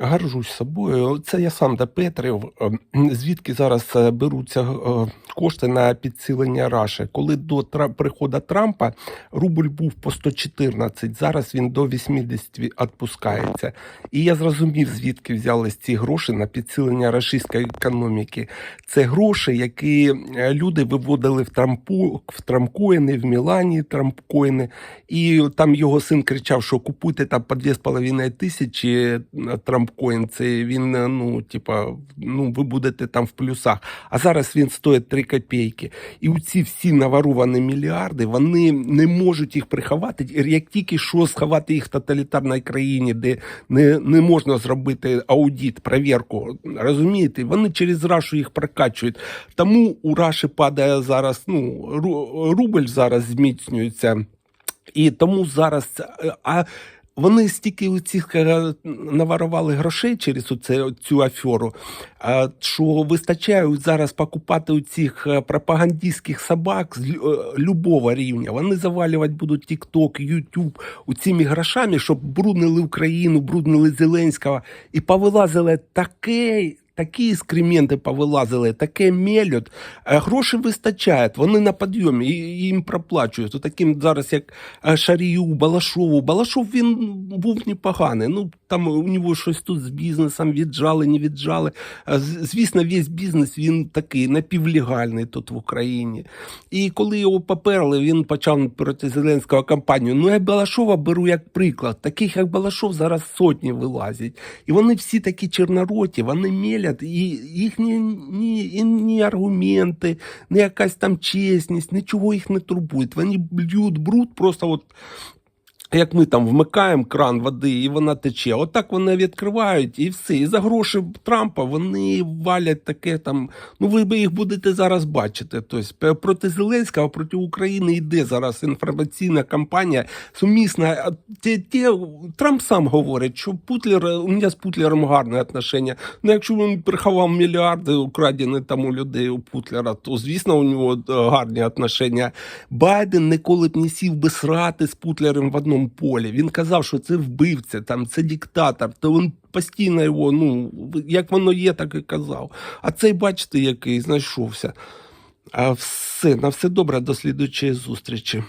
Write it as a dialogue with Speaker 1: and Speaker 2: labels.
Speaker 1: Горжусь собою. Це я сам допетрив. Ем, Звідки зараз е, беруться е, кошти на підсилення Раші? Коли до приходу Трампа рубль був по 114, зараз він до 80 відпускається. І я зрозумів, звідки взялись ці гроші на підсилення російської економіки. Це гроші, які е, люди виводили в Трампу в Трамкоїни, в Мілані Трамкоїни. І там його син кричав, що купуйте там по 2,5 тисячі е, Трамкоін. Це він, е, ну, типа, ну, ви будете там в плюсах. А зараз він стоїть 3 копійки. І ці всі наворовані мільярди, вони не можуть їх приховати. Як тільки що сховати їх в тоталітарній країні, де не, не можна зробити аудит, перевірку, розумієте, вони через Рашу їх прокачують. Тому у Раші падає зараз, ну, рубль зараз зміцнюється. І тому зараз а вони стільки у цих наварували грошей через оце, цю аферу, що вистачає зараз покупати у цих е, пропагандистських собак з е, любого рівня. Вони завалювати будуть TikTok, YouTube у цими грошами, щоб бруднили Україну, бруднили Зеленського і повилазили таке. Такі скременти повилазили, таке мелють. Е, Гроші вистачають, вони на підйомі, і їм проплачують. От таким зараз, як е, Шарію, Балашову. Балашов він був непоганий. Ну там у нього щось тут з бізнесом віджали, не віджали. Е, Звісно, весь бізнес він такий напівлегальний тут в Україні. І коли його поперли, він почав проти Зеленського кампанію. Ну я Балашова беру як приклад. Таких як Балашов зараз сотні вилазять. І вони всі такі чорнороті, вони мелять, і їхні ні, і ні аргументи, ні якась там чесність, нічого їх не турбує. Вони б'ють бруд просто от. Як ми там вмикаємо кран води, і вона тече. Отак вони відкривають і все. І за гроші Трампа вони валять таке там. Ну ви би їх будете зараз бачити. Тобто проти Зеленського, проти України йде зараз інформаційна кампанія сумісна. Ті, ті, Трамп сам говорить, що Путлер, у мене з Путлером гарне отношення. Ну якщо він приховав мільярди украдені там у людей у Путлера, то звісно у нього е, гарні отношення. Байден ніколи б не сів би срати з Путлером в одному полі. Він казав, що це вбивця, там це диктатор. То він постійно його, ну як воно є, так і казав. А цей, бачите, який знайшовся. А все, на все добре, до слідучої зустрічі.